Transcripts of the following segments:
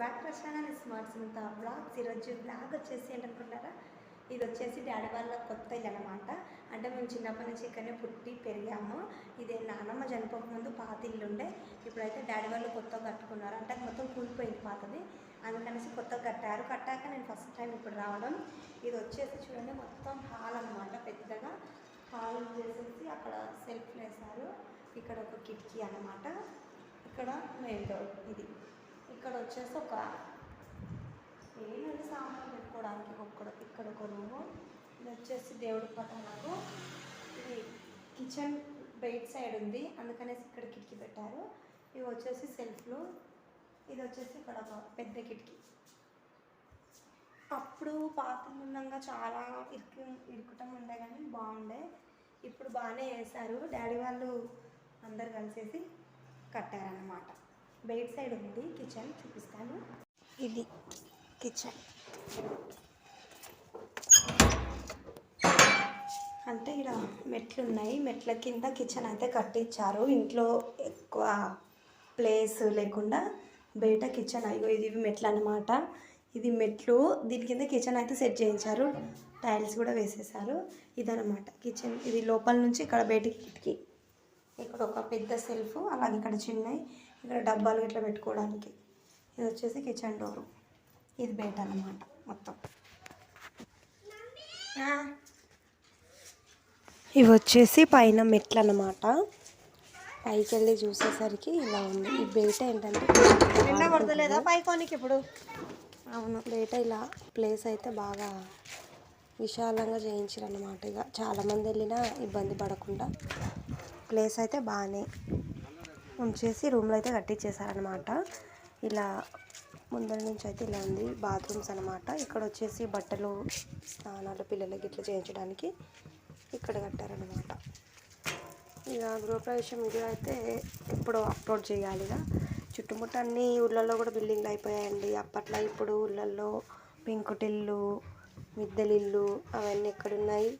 Back to channel smart Sunitha vlogs ఈరోజు blog వచ్చేసి ఏంటనుకుంటారా? ఇది వచ్చేసి డాడీ వాళ్ళ కొత్త ఇల్లు అనమాట అంటే మేము చిన్నప్పటి నుంచి ఇక్కడనే పుట్టి పెరిగాము. ఇది నాన్నమ్మ చనిపోక ముందు పాత ఇల్లు ఉండే. ఇప్పుడైతే డాడీ వాళ్ళు కొత్తగా కట్టుకున్నారు. అంటే మొత్తం కూలిపోయింది పాతది. అందుకనేసి కొత్తగా కట్టారు. కట్టాక నేను ఫస్ట్ టైం ఇప్పుడు రావడం. ఇది వచ్చేసి చూడండి మొత్తం హాల్ అనమాట పెద్దగా హాల్ చేసేసి అక్కడ సెల్ఫ్ వేశారు. ఇక్కడ ఒక కిటికీ అన్నమాట. ఇక్కడ మెయిన్ డోర్ ఇది. ఇక్కడ వచ్చేసి ఒక ఏమైనా సామాన్లు పెట్టుకోవడానికి ఒక్కడ ఇక్కడ ఒక రూము ఇది వచ్చేసి దేవుడి పటాలకు ఇది కిచెన్ బయట సైడ్ ఉంది అందుకనేసి ఇక్కడ కిటికీ పెట్టారు. ఇవి వచ్చేసి సెల్ఫ్లు ఇది వచ్చేసి ఇక్కడ ఒక పెద్ద కిటికీ. అప్పుడు పాత్రలు ఉండగా చాలా ఇరుకు ఇరుకుటం ఉండే కానీ బాగుండే. ఇప్పుడు బాగానే వేశారు. డాడీ వాళ్ళు అందరు కలిసేసి కట్టారన్నమాట. బయట సైడ్ ఉంది కిచెన్ చూపిస్తాను. ఇది కిచెన్. అంటే ఇక్కడ మెట్లు ఉన్నాయి. మెట్ల కింద కిచెన్ అయితే కట్టించారు. ఇంట్లో ఎక్కువ ప్లేస్ లేకుండా బయట కిచెన్ అయ్యో ఇది మెట్లు అనమాట ఇది మెట్లు. దీని కింద కిచెన్ అయితే సెట్ చేయించారు. టైల్స్ కూడా వేసేసారు. ఇదనమాట కిచెన్. ఇది లోపల నుంచి ఇక్కడ బయటికి కిటికీ. ఇక్కడ ఒక పెద్ద సెల్ఫ్ అలాగే ఇక్కడ చిన్నవి ఇక్కడ డబ్బాలు ఇట్లా పెట్టుకోవడానికి. ఇది వచ్చేసి కిచెన్ డోరు ఇది బయట అన్నమాట మొత్తం. ఇవి వచ్చేసి పైన మెట్లు అన్నమాట. పైకి వెళ్ళి చూసేసరికి ఇలా ఉంది. ఈ బయట ఏంటంటే ఎండ పైకోనికి ఇప్పుడు? అవును. బయట ఇలా ప్లేస్ అయితే బాగా విశాలంగా చేయించారు అనమాట ఇక చాలామంది వెళ్ళినా ఇబ్బంది పడకుండా. ప్లేస్ అయితే బాగానే ఉంచేసి రూమ్లో అయితే కట్టించేసారనమాట ఇలా ముందర నుంచి అయితే ఇలా ఉంది బాత్రూమ్స్ అనమాట ఇక్కడ వచ్చేసి బట్టలు స్నానాలు పిల్లలకి ఇట్లా చేయించడానికి ఇక్కడ కట్టారనమాట ఇక గృహప్రవేశం వీడియో అయితే ఎప్పుడో అప్లోడ్ చేయాలి ఇక. చుట్టుముట్ట అన్ని ఊళ్ళల్లో కూడా బిల్డింగ్లు అయిపోయాయండి. అప్పట్లో ఇప్పుడు ఊళ్ళల్లో పెంకుటిల్లు మిద్దెలిల్లు అవన్నీ ఎక్కడున్నాయి?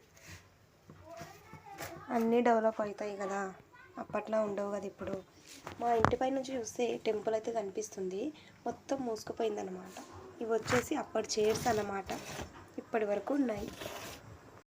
అన్నీ డెవలప్ అవుతాయి కదా. అప్పట్లో ఉండవు కదా ఇప్పుడు. మా ఇంటి పై నుంచి చూస్తే టెంపుల్ అయితే కనిపిస్తుంది. మొత్తం మూసుకుపోయిందనమాట ఇవి వచ్చేసి అప్పటి చైర్స్ అన్నమాట. ఇప్పటి వరకు ఉన్నాయి.